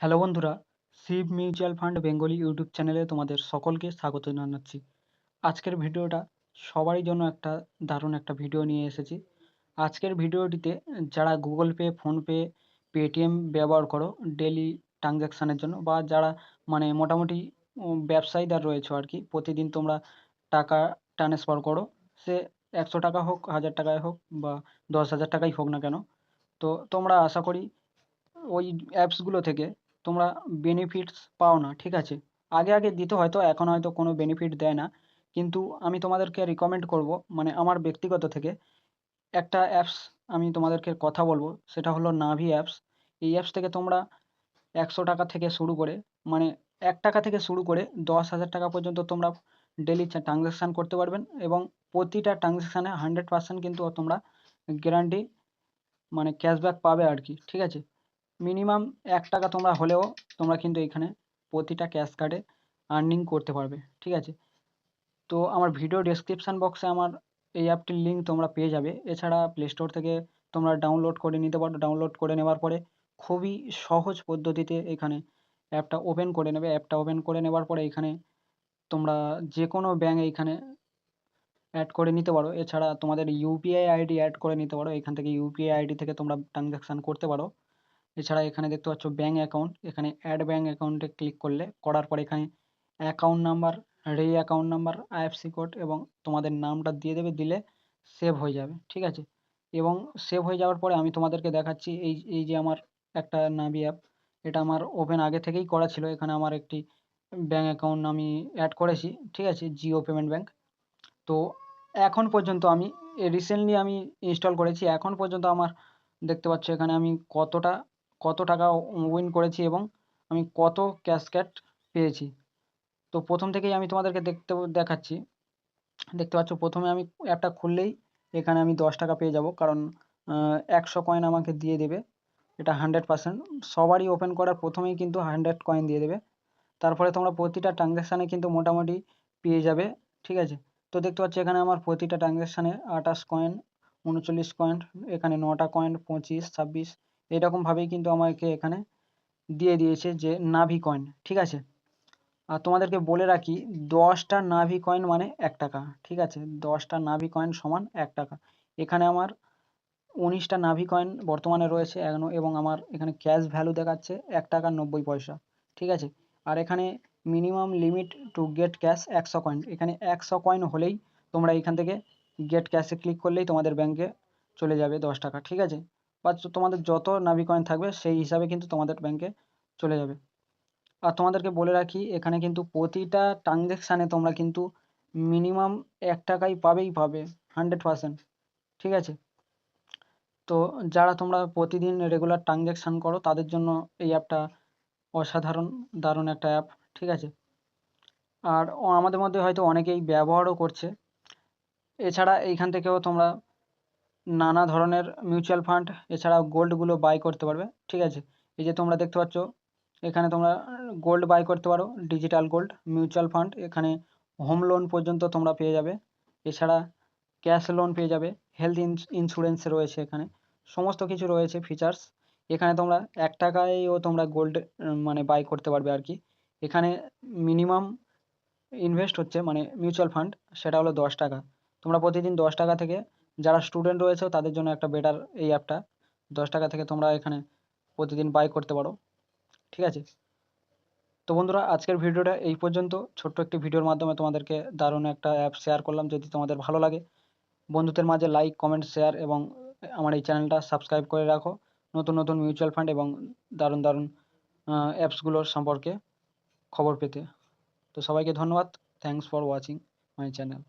Hello বন্ধুরা Shiv mutual fund Bengali YouTube চ্যানেলে তোমাদের সকলকে স্বাগত জানাচ্ছি। আজকের ভিডিওটা সবারই জন্য একটা দারুণ একটা ভিডিও নিয়ে এসেছি। আজকের ভিডিওটিতে যারা গুগল পে ফোনপে পেটিএম ব্যবহার করো ডেলি ট্রানজ্যাকশানের জন্য বা যারা মানে মোটামুটি ব্যবসায়ীদার রয়েছে আর কি, প্রতিদিন তোমরা টাকা ট্রান্সফার করো, সে একশো টাকা হোক, হাজার টাকায় হোক বা দশ হাজার টাকাই হোক না কেন, তো তোমরা আশা করি ওই অ্যাপসগুলো থেকে তোমরা বেনিফিটস পাও না, ঠিক আছে? আগে আগে দিত হয়তো এখন হয়তো কোনো বেনিফিট দেয় না। কিন্তু আমি তোমাদেরকে রিকমেন্ড করব মানে আমার ব্যক্তিগত থেকে, একটা অ্যাপস আমি তোমাদেরকে কথা বলব, সেটা হলো নাভি অ্যাপস এই অ্যাপস থেকে তোমরা একশো টাকা থেকে শুরু করে মানে এক টাকা থেকে শুরু করে দশ হাজার টাকা পর্যন্ত তোমরা ডেলি ট্রানজ্যাকশান করতে পারবেন এবং প্রতিটা ট্রানজ্যাকশানে হান্ড্রেড পার্সেন্ট কিন্তু তোমরা গ্যারান্টি মানে ক্যাশব্যাক পাবে আর কি, ঠিক আছে? মিনিমাম এক টাকা তোমরা হলেও তোমরা কিন্তু এখানে প্রতিটা ক্যাশ কার্ডে আর্নিং করতে পারবে, ঠিক আছে? তো আমার ভিডিও ডেসক্রিপশান বক্সে আমার এই অ্যাপটির লিঙ্ক তোমরা পেয়ে যাবে। এছাড়া প্লে স্টোর থেকে তোমরা ডাউনলোড করে নিতে পারো। ডাউনলোড করে নেওয়ার পরে খুবই সহজ পদ্ধতিতে এখানে অ্যাপটা ওপেন করে নেবে। অ্যাপটা ওপেন করে নেওয়ার পরে এখানে তোমরা যে কোনো ব্যাঙ্ক এইখানে অ্যাড করে নিতে পারো। এছাড়া তোমাদের ইউপিআই আইডি অ্যাড করে নিতে পারো। এখান থেকে ইউপিআই আইডি থেকে তোমরা ট্রানজ্যাকশান করতে পারো। এছাড়া এখানে দেখতে পাচ্ছ ব্যাঙ্ক অ্যাকাউন্ট এখানে অ্যাড ব্যাঙ্ক অ্যাকাউন্টে ক্লিক করলে, করার পর এখানে অ্যাকাউন্ট নাম্বার রে অ্যাকাউন্ট নাম্বার আইএফসি কোড এবং তোমাদের নামটা দিয়ে দেবে, দিলে সেভ হয়ে যাবে, ঠিক আছে? এবং সেভ হয়ে যাওয়ার পরে আমি তোমাদেরকে দেখাচ্ছি এই এই যে আমার একটা নাবি অ্যাপ এটা আমার ওপেন আগে থেকেই করা ছিল, এখানে আমার একটি ব্যাঙ্ক অ্যাকাউন্ট আমি অ্যাড করেছি, ঠিক আছে? জিও পেমেন্ট ব্যাঙ্ক তো এখন পর্যন্ত আমি রিসেন্টলি আমি ইনস্টল করেছি, এখন পর্যন্ত আমার দেখতে পাচ্ছ এখানে আমি কতটা কত টাকা উইন করেছি এবং আমি কত ক্যাশক্যাট পেয়েছি। তো প্রথম থেকেই আমি তোমাদেরকে দেখতে দেখাচ্ছি। দেখতে পাচ্ছ, প্রথমে আমি অ্যাপটা খুললেই এখানে আমি দশ টাকা পেয়ে যাব, কারণ একশো কয়েন আমাকে দিয়ে দেবে। এটা হান্ড্রেড পার্সেন্ট সবারই ওপেন করার প্রথমেই কিন্তু হান্ড্রেড কয়েন দিয়ে দেবে। তারপরে তোমরা প্রতিটা ট্রানজ্যাকশানে কিন্তু মোটামুটি পেয়ে যাবে, ঠিক আছে? তো দেখতে পাচ্ছি, এখানে আমার প্রতিটা ট্রানজ্যাকশানে আঠাশ কয়েন উনচল্লিশ কয়েন এখানে নটা কয়েন পঁচিশ, ছাব্বিশ এরকমভাবেই কিন্তু আমাকে এখানে দিয়ে দিয়েছে যে নাভি কয়েন ঠিক আছে? আর তোমাদেরকে বলে রাখি, দশটা নাভি কয়েন মানে এক টাকা, ঠিক আছে? দশটা নাভি কয়েন সমান এক টাকা। এখানে আমার উনিশটা নাভি কয়েন বর্তমানে রয়েছে এবং আমার এখানে ক্যাশ ভ্যালু দেখাচ্ছে এক টাকা নব্বই পয়সা, ঠিক আছে? আর এখানে minimum limit to get cash একশো কয়েন এখানে একশো কয়েন হলেই তোমরা এখান থেকে গেট ক্যাশে ক্লিক করলেই তোমাদের ব্যাঙ্কে চলে যাবে দশ টাকা, ঠিক আছে? বা তোমাদের যত নাভি কয়েন থাকবে, সেই হিসাবে কিন্তু তোমাদের ব্যাঙ্কে চলে যাবে। আর তোমাদেরকে বলে রাখি, এখানে কিন্তু প্রতিটা ট্রানজ্যাকশানে তোমরা কিন্তু মিনিমাম এক টাকাই পাবেই পাবে হান্ড্রেড পারসেন্ট ঠিক আছে? তো যারা তোমরা প্রতিদিন রেগুলার ট্রানজ্যাকশান করো, তাদের জন্য এই অ্যাপটা অসাধারণ, দারুণ একটা অ্যাপ ঠিক আছে? আর আমাদের মধ্যে হয়তো অনেকেই ব্যবহারও করছে। এছাড়া এইখান থেকেও তোমরা নানা ধরনের মিউচুয়াল ফান্ড এছাড়াও গোল্ডগুলো বাই করতে পারবে, ঠিক আছে? এই যে তোমরা দেখতে পাচ্ছ, এখানে তোমরা গোল্ড বাই করতে পারো ডিজিটাল গোল্ড মিউচুয়াল ফান্ড এখানে হোম লোন পর্যন্ত তোমরা পেয়ে যাবে। এছাড়া ক্যাশ লোন পেয়ে যাবে হেলথ ইন্স্যুরেন্স রয়েছে এখানে, সমস্ত কিছু রয়েছে ফিচার্স এখানে তোমরা এক টাকায়ও তোমরা গোল্ড মানে বাই করতে পারবে আর কি। এখানে মিনিমাম ইনভেস্ট হচ্ছে মানে মিউচুয়াল ফান্ড সেটা হলো দশ টাকা। তোমরা প্রতিদিন দশ টাকা থেকে যারা স্টুডেন্ট রয়েছে তাদের জন্য একটা বেটার এই অ্যাপটা দশ টাকা থেকে তোমরা এখানে প্রতিদিন বাই করতে পারো। ঠিক আছে? তো বন্ধুরা, আজকের ভিডিওটা এই পর্যন্ত। ছোট্ট একটি ভিডিওর মাধ্যমে তোমাদেরকে দারুণ একটা অ্যাপ শেয়ার করলাম যদি তোমাদের ভালো লাগে। বন্ধুদের মাঝে লাইক কমেন্ট শেয়ার এবং আমার এই চ্যানেলটা সাবস্ক্রাইব করে রাখো। নতুন নতুন মিউচুয়াল ফান্ড এবং দারুণ দারুণ অ্যাপসগুলোর সম্পর্কে খবর পেতে। তো সবাইকে ধন্যবাদ। Thanks for watching my channel